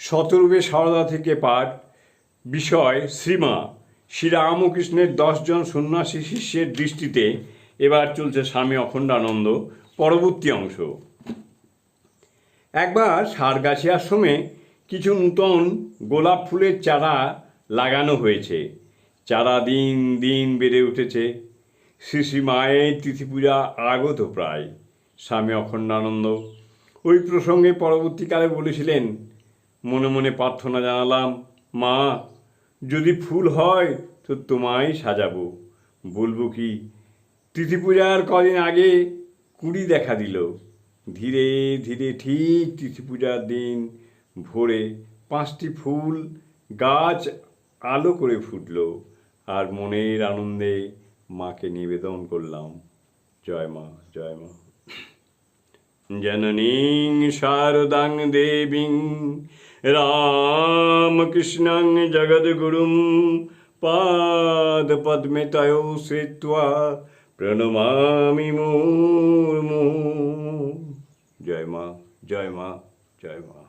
শতরূপে সারদা থেকে পাঠ, বিষয়, শ্রীমা শ্রীরামকৃষ্ণের দশজন সন্ন্যাসী শিষ্যের দৃষ্টিতে এবার চলছে স্বামী অখণ্ডানন্দ পরবর্তী অংশ। একবার সারগাছি আশ্রমে কিছু নূতন গোলাপ ফুলের চারা লাগানো হয়েছে। চারা দিন দিন বেড়ে উঠেছে। শ্রী শ্রী মায়ের তিথি পূজা আগত প্রায়। স্বামী অখণ্ডানন্দ ওই প্রসঙ্গে পরবর্তীকালে বলেছিলেন মনে মনে প্রার্থনা জানালাম, মা, যদি ফুল হয় তো তোমায় সাজাবো। বলব কি তিথি পূজার কদিন আগে কুড়ি দেখা দিল। ধীরে ধীরে ঠিক তিথি পূজার দিন ভোরে পাঁচটি ফুল গাছ আলো করে ফুটলো আর মনের আনন্দে মাকে নিবেদন করলাম, জয় মা জয় মা। জননীং শারদাং দেবীং রামকৃষ্ণং जगद्गुरुं পাদপদ্মে তয়ো শ্রিত্বা প্রণমামি মুর্মু জয় মা জয় মা জয় মা